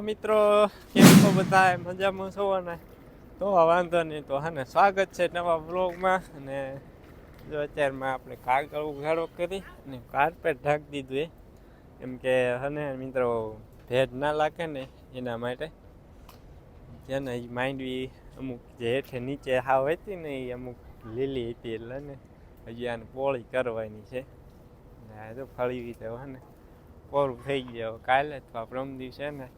મિત્રો, કેમ છો બધા મજામાં છો ને? તો વાંધો નહીં તો હા સ્વાગત છે નવા બ્લોગમાં અને જો અત્યારમાં આપણે કાગળ ઉઘાડો કરી અને કાર્પેટ ઢાંકી દીધું એ. એમ કે હને મિત્રો, ભેજ ના લાગે ને એના માટે. જેને માંડવી અમુક જે હેઠે નીચે હાવ હતી ને એ અમુક લીલી હતી એટલે ને હજી આને પોળી કરવાની છે. આ તો ફળી રીતે હે ને. કોરું થઈ ગયો કાલે અથવા પ્રમ દિવસે ને.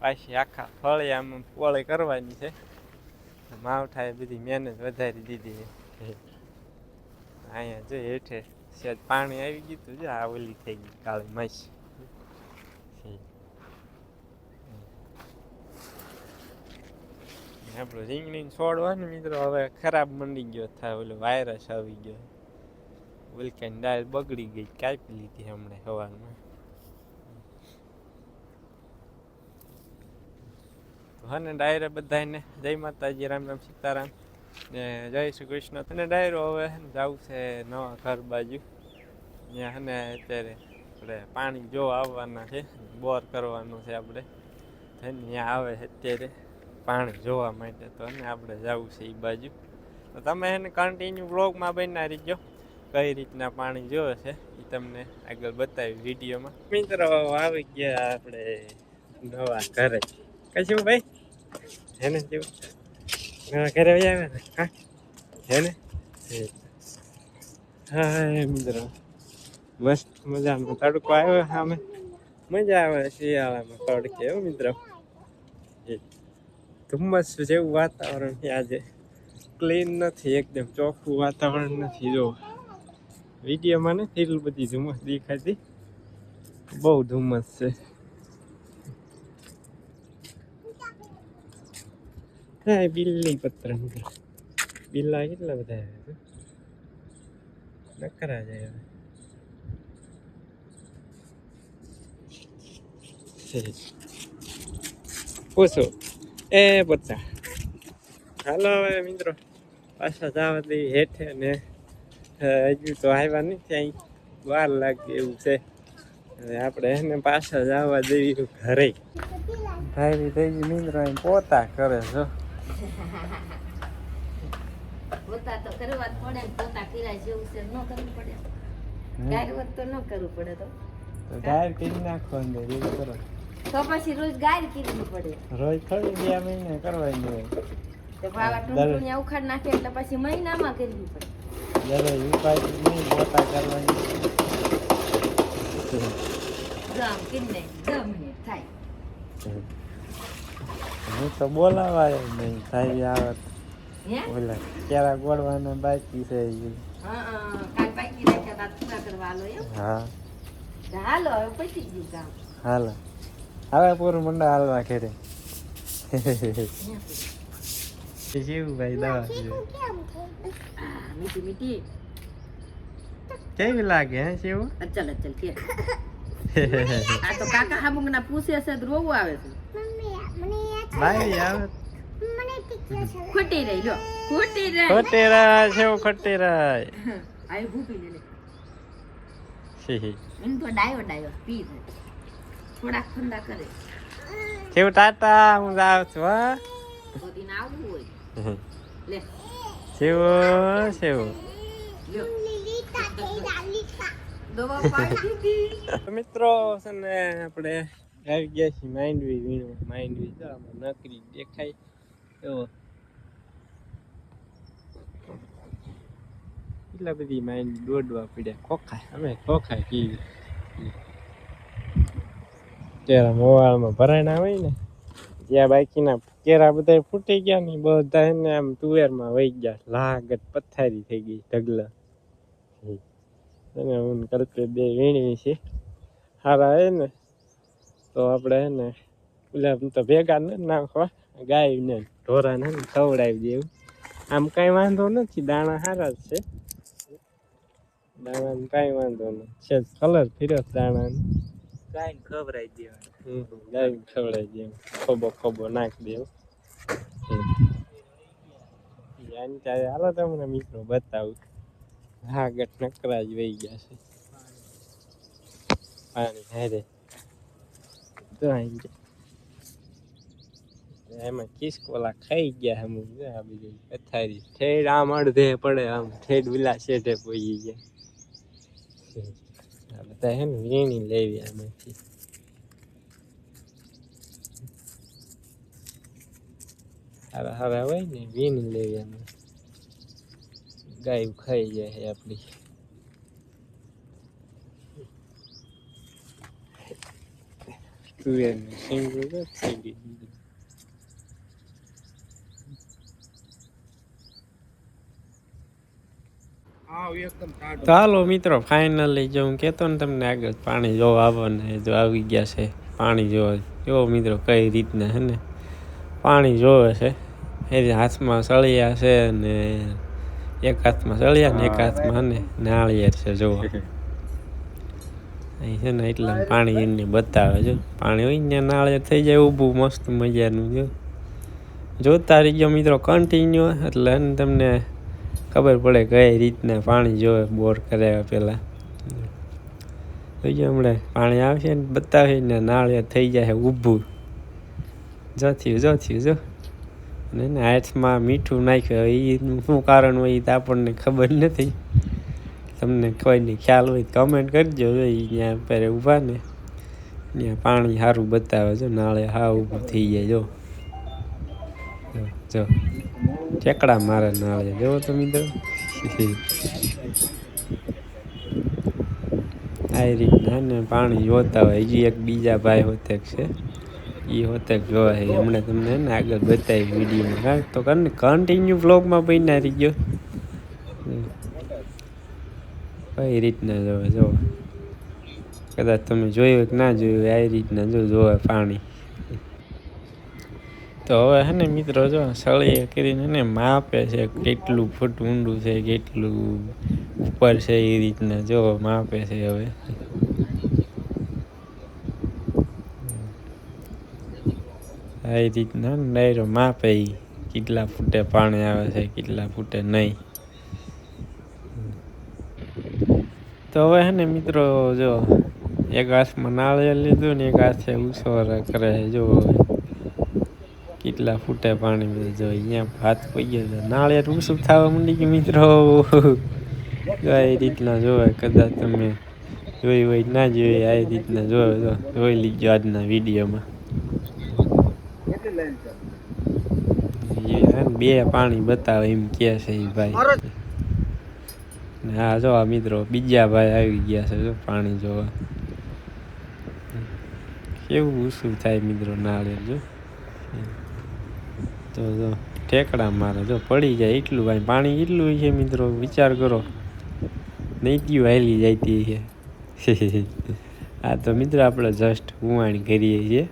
પાછી આખા ફળી આમ પોળી કરવાની છે. માવઠાએ બધી મહેનત વધારી દીધી છે. અહીંયા જો હેઠે સેજ પાણી આવી ગયું હતું જો આ ઓલી થઈ ગઈ કાળી મસ. આપણું રીંગણી છોડવાનું મિત્રો, હવે ખરાબ મંડી ગયો થાય, ઓલો વાયરસ આવી ગયો. ઉલકાની દાળ બગડી ગઈ, કાપી લીધી હમણાં સવારમાં અને ડાયરે બધાને જય માતાજી, રામ રામ સીતારામ. ને જય શ્રી કૃષ્ણ. અને ડાયરો હવે જવું છે નવા ઘર બાજુ. ત્યાં અને અત્યારે આપણે પાણી જો આવવાના છે, બોર કરવાનું છે આપણે. ત્યાં આવે છે અત્યારે પાણી જોવા માટે. તો અને આપણે જવું છે એ બાજુ. તો તમે એને કન્ટિન્યુ બ્લોગમાં બનના રહીજો. કઈ રીતના પાણી જોવે છે એ તમને આગળ બતાવી વિડીયોમાં. મિત્રો આવી ગયા આપણે નવા ઘરે. કશું ભાઈ? હેને જેવું નવા ઘરે વહી આવ્યા ને? હા? હેને હા મિત્રો. મસ્ત મજામાં. તડકો આવ્યો સામે? મજા આવે શિયાળામાં તડકે એવું મિત્રો. ધુમ્મસ જેવું વાતાવરણ આજે. ક્લીન નથી, એકદમ ચોખ્ખું વાતાવરણ નથી, જો. વિડીયોમાં નથી એટલું બધી ધુમ્મસ દેખાતી? બહુ ધુમ્મસ છે. હા બિલ્લી પત્ર બિલ્લા કેટલા બધા આવ્યા નકરા જાય હવે પૂછો એ પત્તા હાલો હવે મિત્રો પાછા જવા દઈ હેઠે ને હજુ તો આવ્યા નથી અહીં વાર લાગે એવું છે. આપણે એને પાછા જવા દેવી ઘરે. ભાઈ થઈ મિત્રો એમ પોતા કરે છો. પોતા તો કરવા પડે ને પોતા કર્યા જેવું છે ન કરવું પડે. ગાય વત તો ન કરવું પડે તો. તો કરી નાખો એવું કરો. તો પછી રોજ ગાયર કરવી પડે. રોજ થોડી બે મહિને કરવાની હોય. તો ભાવા ટૂંટુણિયા ઉખાડ નાખે એટલે પછી મહિનામાં કરવી પડે. દરરોજ ઉપાય નહીં પોતા કરવાની. ગમ કિન્ને દસ મિનિટ થાય હું તો બોલાવાય નહીં થાય આવે હે? ઓલા ક્યારે ગોળવાના બાકી છે. હા હાલો હાલો હવે પતી ગયું કામ. હાલ. હવે પૂરું મંડળ હાલવા ઘરે. શિવભાઈ દવા પીવે. મીઠી મીઠી. કેવી લાગે હે શિવ અચલ અચલ કે આ તો કાકા હામુંગના પૂછે છે તો રોવું આવે છે. બાઈ આવે. ખોટી રહી લો. ખોટી રહી. ખોટેરા શિવ ખોટેરા આઈ ભૂપી લે. લે. શી તો ડાયો ડાયો. પી છે થોડાક ઠંડા કરે. શિવ ટાટા હું જાઉં છું હા. હોય. લે. દીધી. તો મિત્રો છે ને આપણે આવી ગયા છીએ માંડવી વીણું માંડવી તો આમાં નકરી દેખાય એવો. એટલા બધી માંડવી દોડવા પડ્યા. ખોખાય, અમે ખોખા કીધી કેરા મોવાળમાં ભરાયના હોય ને ત્યાં બાકીના કેરા બધા ફૂટી ગયા ને, બધા એને આમ તુવેરમાં વહી ગયા. લાગત પથારી થઈ ગઈ ઢગલા. અને હું કલ્પે બે વીણી છે. સારા હે ને? તો આપણે ને એટલે તો ભેગા ને નાખવા ગાય ને ઢોરાને ને ખવડાવી દેવું આમ કાંઈ વાંધો નથી દાણા સારા જ છે. દાણા કાંઈ વાંધો નથી. છે કલર ફિરસ દાણા ગાયને ખવડાવી દેવાનું ગાય ખવડાવી દેવું ખોબો ખોબો નાખી દેવું આની ત્યારે હાલો તમને મિત્રો બતાવું. હા ગટ નકરા જ વહી ગયા છે. પાણી હારે. તો અહીં ગયા. એમાં કિસકોલા ખાઈ ગયા હમ આ બધી પથારી ઠેડ આમ અડધે પડે, આમ ઠેડ વિલા શેઠે પોઈ ગયા. બધા ને વીણી લેવી આમાંથી. હવે હવે હોય ને, વીણી લેવી અમે ગાય ખાઈ જાય આપણી. થઈ ગયું તો હાલો મિત્રો ફાઇનલી જો હું કહેતો ને તમને આગળ પાણી જોવા આવવાને જો આવી ગયા છે પાણી જોવા જો મિત્રો કઈ રીતના હે ને પાણી જોવે છે. એ હાથમાં સળિયા છે ને એક હાથમાં સળિયા ને એક હાથમાં ને નાળિયેર છે જોવો અહીં છે ને એટલા પાણી એમને બતાવે છે. પાણી હોય ને નાળિયેર થઈ જાય, ઊભું મસ્ત મજાનું જો જોતા ગયો મિત્રો કન્ટિન્યુ એટલે તમને ખબર પડે કઈ રીતના પાણી જોવે, બોર કરાવ્યા પહેલાં જોઈએ હમણાં પાણી આવશે ને બતાવે ને નાળિયેર થઈ જાય ઊભું. જો થયું જો થયું જો. અને હાથમાં મીઠું નાખ્યું એનું શું કારણ હોય એ તો આપણને ખબર નથી. તમને કોઈને ખ્યાલ હોય કમેન્ટ કરજો. ત્યાં પહેરે ઊભા ને. ત્યાં પાણી સારું બતાવે છે. નાળે હા ઊભું થઈ જાય. જો. જો, ઠેકડા મારે નાળે. જોવો તો મિત્રો. આ રીતના ને પાણી જોતા હોય. હજી એક બીજા ભાઈ હોતેક છે. એ હોતેક જોવા હમણાં તમને આગળ બતાવી વિડીયોમાં. તો કન્ટિન્યુ બ્લોગમાં બન્યા રહી ગયો કઈ રીતના જોવે? જો, કદાચ તમે જોયું કે ના જોયું આ રીતના જો જોવે પાણી. તો હવે હે ને મિત્રો, જો સળીએ કરીને ને માપે છે કેટલું ફૂટ ઊંડું છે, કેટલું ઉપર છે એ રીતના જો માપે છે હવે. આ રીતના ડાયરો માપે કેટલા ફૂટે પાણી આવે છે, કેટલા ફૂટે નહીં. તો હવે હે ને મિત્રો, જો એક હાથમાં નાળિયેર લીધું ને એક હાથે ઉછોર કરે જો કેટલા ફૂટે પાણી જો અહીંયા હાથ પડી ગયો છે નાળિયેર ઊંચું થવા માંડી ગયું મિત્રો. કઈ રીતના જોવે કદાચ તમે જોઈ હોય ના જોઈ આ રીતના જોયો તો જોઈ લીધો આજના વિડીયોમાં. એ બે પાણી બતાવે એમ કે છે એ ભાઈ. હા, જો આ મિત્રો બીજા ભાઈ આવી ગયા છે, જો પાણી જોવા. કેવું ઊંચું થાય મિત્રો નાળિયેર જો? તો જો, ઠેકડા મારે, જો પડી જાય એટલું ભાઈ, પાણી એટલું છે મિત્રો, વિચાર કરો. નૈત્યું હાલી તે છે. આ તો મિત્રો આપણે જસ્ટ ઉવાણી કરીએ છીએ.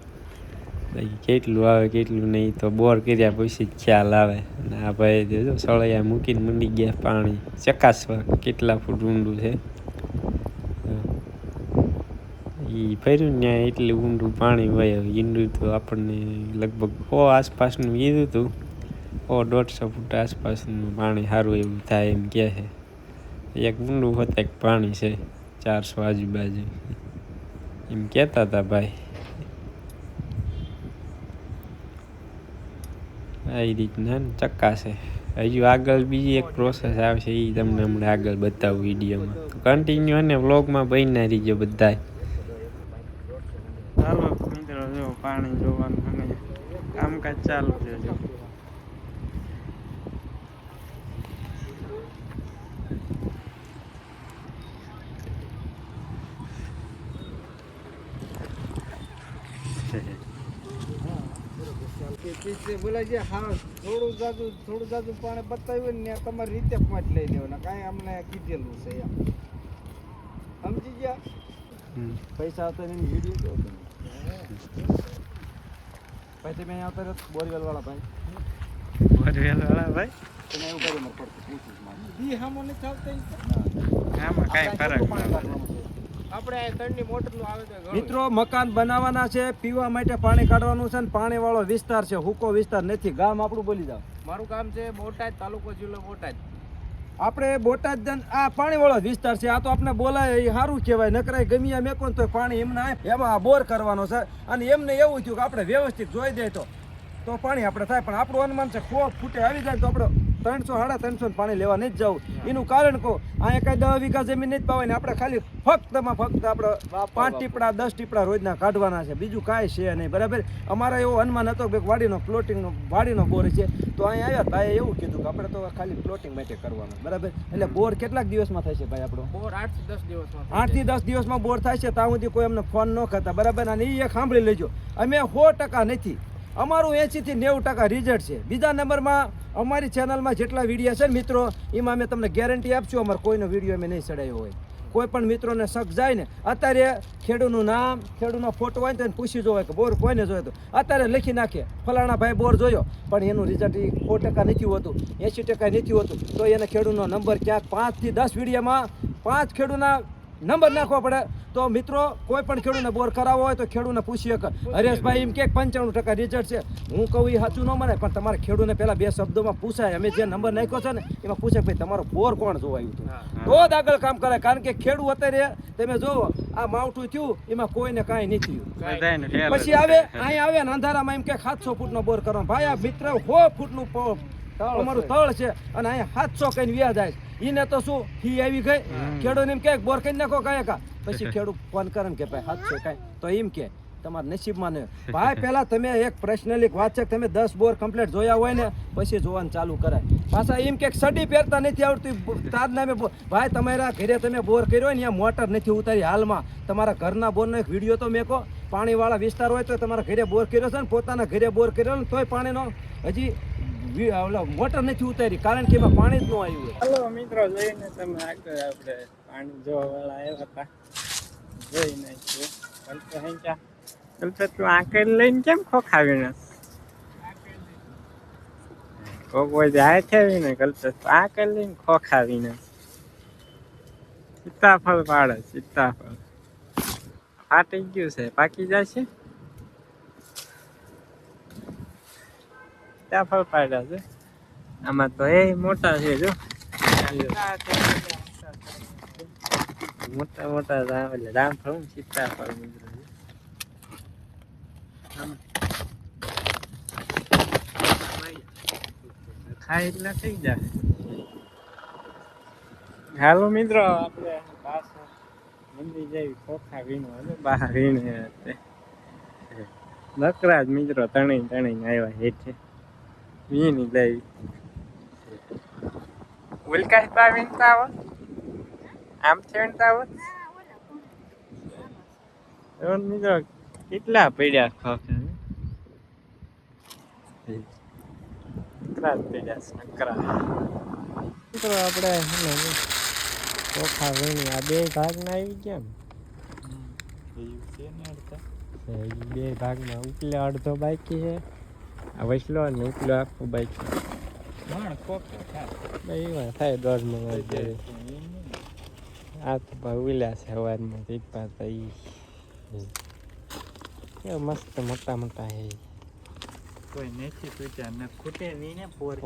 કેટલું આવે, કેટલું નહીં, તો બોર કર્યા પછી ખ્યાલ આવે. અને આ ભાઈ જોજો સળિયા મૂકીને મંડી ગયા પાણી. ચકાસવા કેટલા ફૂટ ઊંડું છે. એ ફર્યું ને એટલું ઊંડું પાણી હોય ઈંડું તો આપણને લગભગ સો આસપાસનું કીધું હતું. સો દોઢસો ફૂટ આસપાસનું પાણી સારું એવું થાય એમ કહે છે. એક ઊંડું હોતા એક પાણી છે, ચારસો આજુબાજુ. એમ કહેતા હતા ભાઈ. આ રીતના ને ચક્કાશે હજુ આગળ બીજી એક પ્રોસેસ આવશે એ તમને હમણાં આગળ બતાવું વિડીયોમાં. કન્ટિન્યુ અને વ્લોગમાં બનના રહીજો બધા ચાલો જો પાણી જોવાનું કામકાજ ચાલુ છે, જો. બોલા જે હા થોડું જાજુ થોડું જાજુ પાણી બતાવ્યું ને તમારી રીતે પાંચ લઈ લેવાના. કાંઈ અમને કીધેલું છે એમ. સમજી ગયા? પૈસા આવતા એની વીડિયો કહો તમે. ભાઈ તમે અહીંયા આવતા રહ્યો બોરવેલ વાળા ભાઈ. બોરવેલ વાળા ભાઈ? તમે એવું કર્યું મારે પડતું પૂછું મારે. દી હામો નથી આવતા આમાં કાંઈ ફરક મિત્રો મકાન બનાવવાના છે પીવા માટે પાણી કાઢવાનું છે ને પાણી વાળો વિસ્તાર છે હુકો વિસ્તાર નથી. ગામ આપણું બોલી જાવ મારું ગામ છે બોટાદ તાલુકો જિલ્લો બોટાદ. આપણે બોટાદ આ પાણી વાળો વિસ્તાર છે આ તો આપણે બોલાય એ સારું કહેવાય. નકરાય ગમી મેં કોણ તો પાણી એમને એમાં બોર કરવાનો છે. અને એમને એવું થયું કે આપણે વ્યવસ્થિત જોઈ દે તો. તો પાણી આપણે થાય પણ આપણું અનુમાન છે ખોફ ફૂટે આવી જાય તો આપણે ત્રણસો સાડા ત્રણસો પાણી લેવા નહીં જ જવું એનું કારણ કહો અહીંયા કાંઈ દસ વીઘા જમીન નહીં પાવાની આપણે ખાલી ફક્તમાં ફક્ત આપણે પાંચ ટીપડા દસ ટીપડા રોજના કાઢવાના છે. બીજું કાંઈ છે નહીં. બરાબર? અમારા એવો અનુમાન હતો કે વાડીનો પ્લોટિંગનો વાડીનો બોર છે. તો અહીંયા આવ્યા ભાઈએ એવું કીધું કે આપણે તો ખાલી પ્લોટિંગ માટે કરવાનું. બરાબર? એટલે બોર કેટલાક દિવસમાં થશે ભાઈ આપણો? બોર આઠથી દસ દિવસમાં આઠથી દસ દિવસમાં બોર થાય છે ત્યાં સુધી કોઈ અમને ફોન ન કરતા. બરાબર? અને એ એક સાંભળી લેજો. અમે સો ટકા નથી. અમારું એંસી થી નેવું ટકા રિઝલ્ટ છે. બીજા નંબરમાં અમારી ચેનલમાં જેટલા વીડિયો છે ને મિત્રો, એમાં અમે તમને ગેરંટી આપશું, અમારે કોઈનો વીડિયો અમે નહીં ચડાયો હોય. કોઈ પણ મિત્રોને શક જાય ને, અત્યારે ખેડૂતનું નામ, ખેડૂતનો ફોટો હોય તો પૂછી જોવે કે બોર કોઈને જોયો તો. અત્યારે લખી નાખે ફલાણા ભાઈ બોર જોયો, પણ એનું રિઝલ્ટ સો ટકા નથી હોતું એંસી ટકા નથી હોતું. તો એને ખેડૂતનો નંબર ક્યાંક પાંચથી દસ વિડીયામાં પાંચ ખેડૂતના નંબર નાખવો પડે. તો મિત્રો કોઈ પણ ખેડૂતને બોર કરાવવો હોય તો ખેડૂતને પૂછી શકે હરેશભાઈ એમ કે પંચાણું ટકા રિઝલ્ટ છે. હું કહું એ સાચું ન મને પણ તમારે ખેડૂતને પહેલા બે શબ્દોમાં પૂછાય. અમે જે નંબર નાખ્યો છે ને એમાં પૂછે ભાઈ તમારો બોર કોણ જોવાયું હતું? તો જ આગળ કામ કરે કારણ કે ખેડૂત અત્યારે તમે જોવો આ માવઠું થયું એમાં કોઈને કાંઈ નહીં થયું. પછી આવે અહીંયા આવે ને અંધારામાં એમ કે સાતસો ફૂટનો બોર કરવાનો ભાઈ આ મિત્ર સો ફૂટનું અમારું તળ છે અને અહીંયા સાતસો કઈ વ્યા જાય એને તો શું ફી આવી ગઈ? ખેડૂત એમ કે બોર કરી નાખો કાંઈ કા પછી ખેડૂત ફોન કરે કે ભાઈ સાતસો કાંઈ. તો એમ કે તમારા નસીબમાં ને ભાઈ પહેલા તમે એક પર્સનલી વાત છે તમે દસ બોર કમ્પ્લીટ જોયા હોય ને પછી જોવાનું ચાલુ કરાય. પાછા એમ કે સડી પહેરતા નથી આવડતી તાર નામે ભાઈ તમારા ઘરે તમે બોર કર્યો ને અહીંયા મોટર નથી ઉતારી હાલમાં. તમારા ઘરના બોરનો એક વીડિયો તો મેકો પાણીવાળા વિસ્તાર હોય તો તમારા ઘરે બોર કર્યો છે ને પોતાના ઘરે બોર કર્યો ને તોય પાણીનો હજી મોટર નથી ઉતારી, કારણ કે એમાં પાણી જ ન આવ્યું હલો મિત્રો, જોઈને તમે આગળ આપણે પાણી જોવા વાળા આવ્યા હતા. જોઈ નાખ્યું કલ્પે હેંચા કલ્પે તું આંકડ લઈને કેમ ખોખાવીને? કોક કોઈ જાય છે ને કલ્પે તું આંકડી લઈને ખોખાવીને. સીતાફળ પાડે સીતાફળ. ફાટી ગયું છે, પાકી જશે સીતાફળ પાડ્યા છે. આમાં તો એ મોટા છે જો. મોટા મોટા એટલે રામફળ સીતાફળ મિત્રો. ખાય એટલે થઈ જાય. હાલો મિત્રો, આપણે પાછો મંદિર જેવી ખોખા વીણો બહાર વીણે નકરા જ મિત્રો ત્રણેય ત્રણેય આવ્યા હેઠે. વીણી Will ઉલકાશ બા વીણતા આવો આમ આવો એવો મિત્રો કેટલા પડ્યા ખોખા નકરા પડ્યા નકરા મિત્રો આપણે છે ને ચોખા વીણી આ બે ભાગમાં આવી ગયા ને. બે ભાગમાં ઉપલે અડધો બાકી છે. આ વસલો ને ઉપલો આખો એમાં થાય દોઢ જાય આ તો ભાઈ ઉલ્યા છે સવારમાં દીપા તો ઈ. કેવા મસ્ત મોટા મોટા હે. કોઈ નથી તૂટ્યા ને ખૂટે નહીં ને પોર?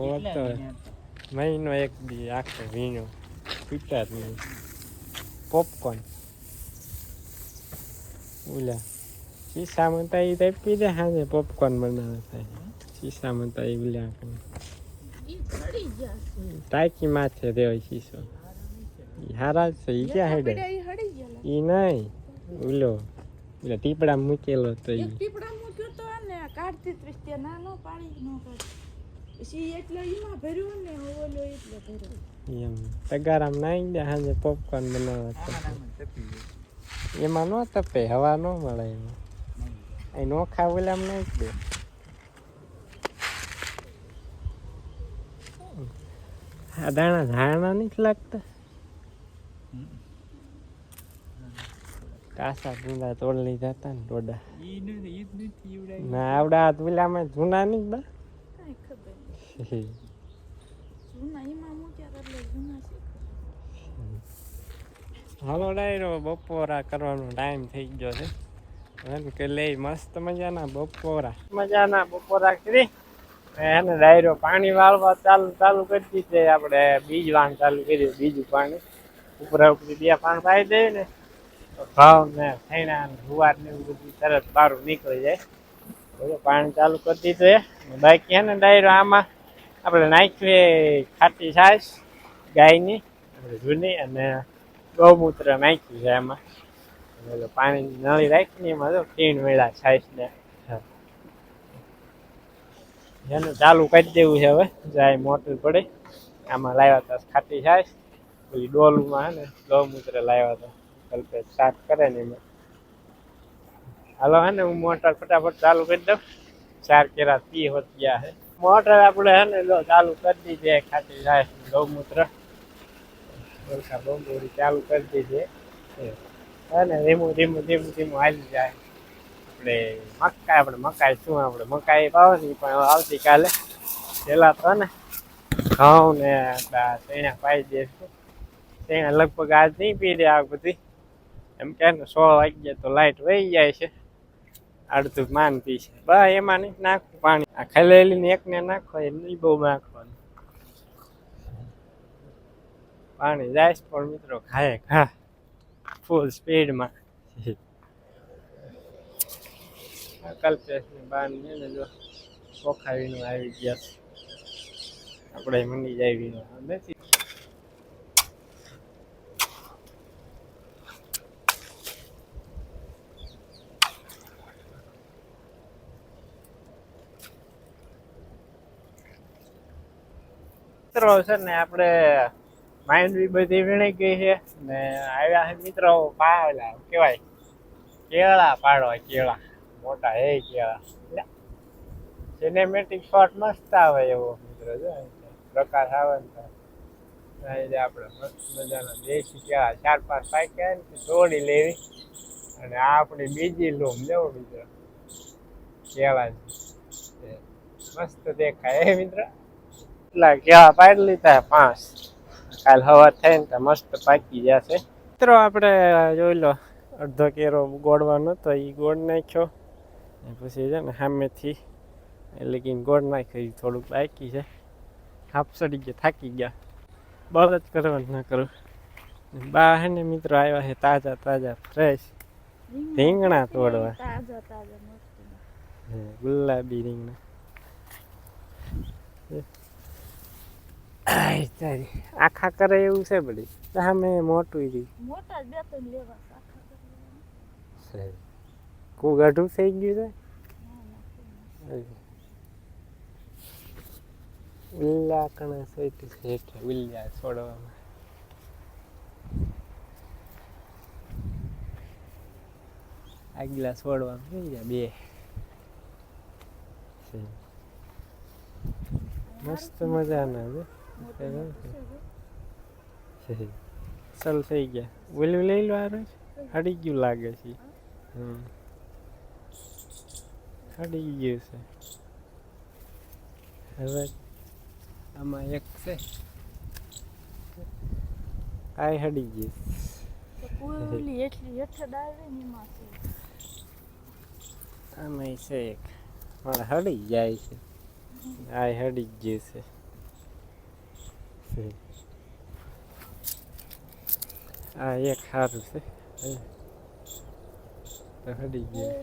મહિનો એક દી આખો વીણો પીતા જ નહીં. પોપકોર્ન ઉલા પીસા તો એ તો પી હાજે પોપકોર્ન બનાવે થાય શીશામાં તો એ કરે ટાંકી માથે રહ્યો શીશો. હારા છે ઈ ક્યાં હેડે? એ નહીં ઉલો એટલે ટીપડા મૂકેલો તો ઈ. પીપળા મૂક્યો તો ને કાઢતી ત્રીસ ના નો પાણી ન કાઢ. પછી એટલે એમાં ભર્યું ને ઓલો એટલે ભર્યો. એમ. તગારામ નાઈ દે હાજે પોપકોર્ન બનાવવા. એમાં નો તપે હવા નો મળે એમાં. અહીં નો ખાવ આમ નહીં દે. આ દાણા ઝાણા નથી લાગતા? કાસા ભૂંડા તોડ લઈ જતા ને ઈવડાય. ના આવડા હાથ પેલામાં જૂના નહીં બા. હાલો ડાયરો બપોરા કરવાનો ટાઈમ થઈ ગયો છે. એમ કે લઈ મસ્ત મજાના બપોરા. મજાના બપોરા કરી. એને ડાયરો પાણી વાળવા ચાલુ ચાલુ કરી દીધી આપણે બીજ વાણ ચાલુ કર્યું બીજું પાણી. ઉપર ઉપરી બે પાણી પાઈ દઈએ ને, તો ઘઉં ને થૈણા ને જુવાર ને એવું બધું તરત બારું નીકળી જાય. બધું પાણી ચાલુ કરી દીધું એ બાકી એને ને ડાયરો આમાં આપણે નાખીએ ખાટી છાશ, ગાયની આપણે જૂની અને ગૌમૂત્ર નાખ્યું છે એમાં પાણી નળી રાખીને એમાં તો તીણ વેળા છાશને એનું ચાલુ કરી દેવું છે હવે. જાય મોટર પડે. આમાં લાવ્યા હતા ખાટી છાશ પછી ડોલુમાં ને ગૌમૂત્ર લાવ્યા હતા કલ્પે સાફ કરે ને એમાં. હાલો હે ને હું મોટર ફટાફટ ચાલુ કરી દઉં. ચાર કેરા પી હોત ગયા છે મોટર આપણે હે ને ચાલુ કરી દીધી ખાટી છાશ ગૌમૂત્ર. વરસાદ બહુ ચાલુ કરી દીધી છે હે ને ધીમું ધીમું ધીમું ધીમું હાલી જાય. આપણે મકાઈ આપણે મકાઈ શું, આપણે મકાઈ પાવાની પણ આવતીકાલે. પેલા તો ને ઘઉં ને આપણા પાઈ દઈશું ચણા લગભગ આજ નહીં પી દે આ બધી. એમ કે ને સો વાગ્યે તો લાઈટ વહી જાય છે. અડધું માન પી છે. બસ એમાં નહીં નાખવું પાણી. આ ખાલી ને એકને નાખો એ નહીં બહુ નાખવાનું. પાણી જાય પણ મિત્રો, ખાય, ખા. ફૂલ સ્પીડમાં કલ્પેશની બાન ને જો ચોખા આવી ગયા આપણે મંડી જાય વીણો નથી મિત્રો છે ને, આપણે માઇન્ડ બી બધી વીણી ગઈ છે ને આવ્યા છે મિત્રો પાડેલા કેવાય? કેળા પાડવા, કેળા. મોટા હે ક્યાં સિનેમેટિક શોટ મસ્ત આવે એવો મિત્રો જો પ્રકાશ આવે ને આપણે મસ્ત મજાના દેશી ક્યાં ચાર પાંચ પાક્યા ને તોડી લેવી. અને આ આપણી બીજી લૂમ લેવો મિત્રો. કેળા મસ્ત દેખાય. હે મિત્ર? એટલા કેળા પાડી લીધા પાંચ? કાલ હવા થાય ને તો મસ્ત પાકી જશે. મિત્રો આપણે જોઈ લો. અડધો કેરો ગોળવાનો તો એ ગોળ નાખ્યો. પછી છે ને સામેથી એટલે કે ગોળ નાખી થોડુંક બાકી છે. હાફ સડી ગયા થાકી ગયા. બળ જ કરવાનું ના કરું. બા હે ને મિત્રો આવ્યા છે તાજા તાજા ફ્રેશ રીંગણા તોડવા. ગુલાબી રીંગણા. આખા કરે એવું છે બધી. સામે મોટું મોટા જ બે ત્રણ લેવા. છે. કુ ગાઢું થઈ ગયું છે? ઉલ્લા કણા સૈટી શેઠ ઉલ્લા છોડવામાં. આગલા છોડવામાં થઈ ગયા બે. છે. મસ્ત મજાના છે. છે. ચાલ થઈ ગયા. ઓલું લઈ લો આરે હડી ગયું લાગે છે. હમ. હડી ગયું છે હવે આમાં એક છે. આ હડી ગયું ઓલી એટલી હેઠે ડાળે ને એમાં આમાં છે એક. પણ હડી જાય છે. આ હડી ગયું છે. આ એક સારું છે. હડી ગયું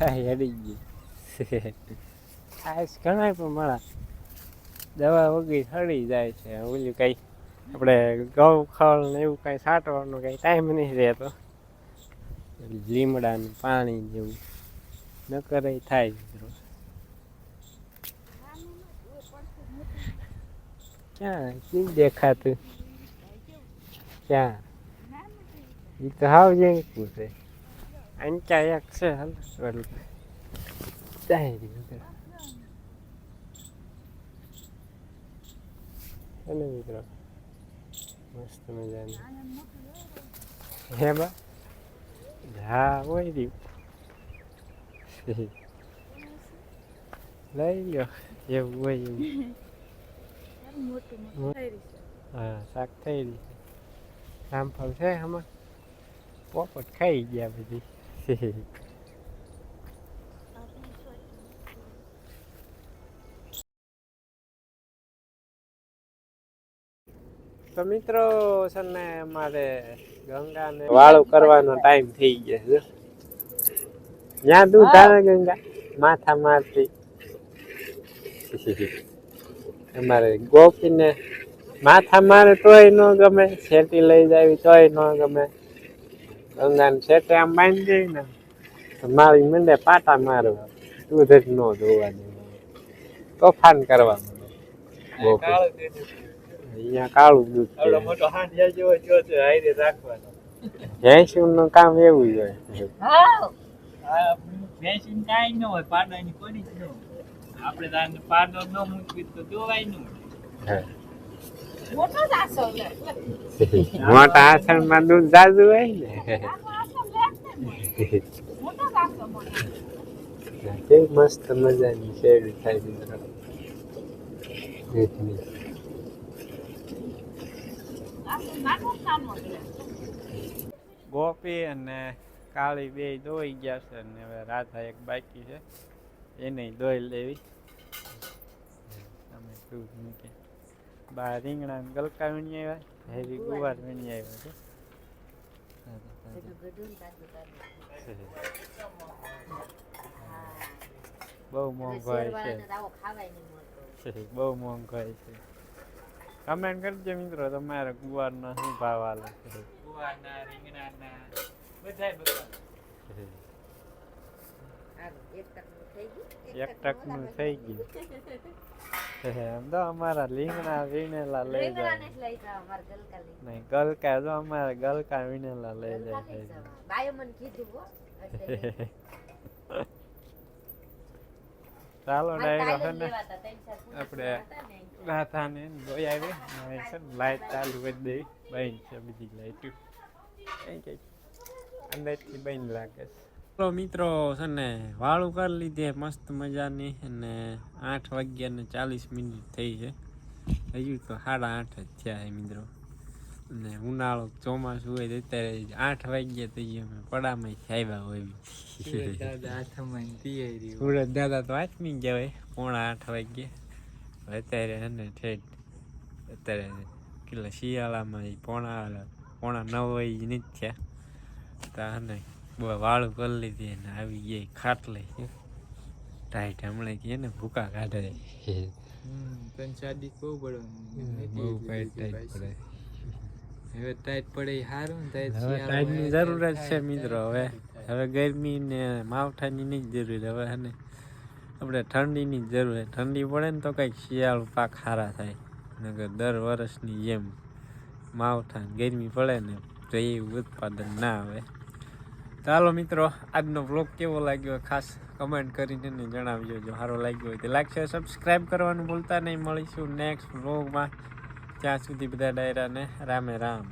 ઓલી હેઠે ડાળે ને એમાં હા હડી ગયું ખાસ ઘણા પણ મારા દવા વગી હળી જાય છે ઓલું કઈ આપણે ઘઉં ખળ ને એવું કઈ છાંટવાનો કઈ ટાઈમ નહીં રહેતો લીમડાનું પાણી જેવું ન કરે ઈ થાય મિત્રો ક્યાં કેમ દેખાતું ક્યાં એ તો હાવ જેવું છે અંકા એક છે હાલ ઓલું જાય અને મિત્રો મસ્ત મજાની હે બા હા હોય રહ્યું લઈ લ્યો એવું હોય એવું હા શાક થઈ રહ્યું રામફળ છે આમાં પોપટ ખાઈ ગયા બધી તો મિત્રો છે ને અમારે ગંગાને વાળું કરવાનો ટાઈમ થઈ ગયો છે. ત્યાં દૂધ આવે ગંગા માથા મારતી. અમારે ગોપીને માથા મારે તોય ન ગમે શેટી લઈ જાવી તોય ન ગમે. ગંગાને શેટે આમ બાંધી ને. તો મારી મંડે પાટા મારવા દૂધ જ ન ધોવા દે. તોફાન કરવા માંડે અહીંયા કાળું દૂધ આવડો. મોટો હાંડિયા જેવો જો છે હાઈરે રાખવાનો. ભેંસનું કામ એવું જ હોય. હા આ કાઈ કાંઈ ન હોય પાડવાની કોની જ ન હોય. આપણે તાર પાડો ન મૂકવી તો જોવાય ન મોટો જ આસો લે મોટા આસનમાં દૂધ જાજુ હોય ને ને મસ્ત મજાની શેરડી થાય મિત્રો ગોપી અને કાળી બે દોઈ ગયા છે અને હવે રાધા એક બાકી છે. એને દોઈ લેવી. તમે દૂધ મૂકે. બા રીંગણા ગલકા વીણી આવ્યા હેરી ગુવાર વીણી આવ્યા છે. બહુ હવે છે. બહુ મોંઘવારી છે કમેન્ટ કરજો મિત્રો તમારે ગુવારના શું ભાવ આલે છે કુવાના રીંગણાના બધાય બધા એક ટકનું થઈ ગયું. એક ટકનું થઈ ગયું એમ તો અમારા લીંગણા વીણેલા લઈ જાય. નહીં ગલકા જો અમારે ગલકા વીણેલા લઈ જાય જાઓ. મને કીધું હો. ચાલો ડાયરો છે ને આપણે. રાધાને દોઈ આવી હવે છે લાઈટ ચાલુ કરી દઈ બંધ છે બીજી લાઈટ અંદરથી બંધ લાગે છે તો મિત્રો છે ને વાળું કરી લીધે મસ્ત મજાની અને આઠ વાગ્યા ને ચાલીસ મિનિટ થઈ છે. હજુ તો સાડા આઠ જ થયા છે મિત્રો. અને ઉનાળો ચોમાસું હોય તો અત્યારે આઠ વાગ્યા તો અમે પડામાં આવ્યા હોય સુરત દાદા તો આઠમી ગયા હોય પોણા આઠ વાગ્યા. અત્યારે અને ઠેઠ અત્યારે કેટલા શિયાળામાં પોણા પોણા નવ હોય નથી થયા તો ને બહુ વાળું કરી લીધી અને આવી ગઈ ખાટલે. ટાઈટ હમણાં કે ને ભૂકા કાઢે. તને શાદી બહુ પડે. બહુ ટાઈટ પડે. હવે ટાઈટ પડે સારું ને હવે ટાઈટની જરૂરત છે મિત્રો હવે. હવે ગરમી ને માવઠાની નહીં જરૂર હવે અને આપણે ઠંડીની જરૂર છે. ઠંડી પડે ને તો કંઈક શિયાળો પાક સારા થાય. નગર દર વર્ષની જેમ માવઠા ગરમી પડે ને તો એ ઉત્પાદન ના આવે. ચાલો મિત્રો, આજનો વ્લોગ કેવો લાગ્યો? ખાસ કમેન્ટ કરીને જણાવજો. જો સારો લાગ્યો હોય તો લાઈક શેર સબસ્ક્રાઈબ કરવાનું ભૂલતા નહીં. મળીશું નેક્સ્ટ વ્લોગમાં ત્યાં સુધી બધા ડાયરાને રામે રામ.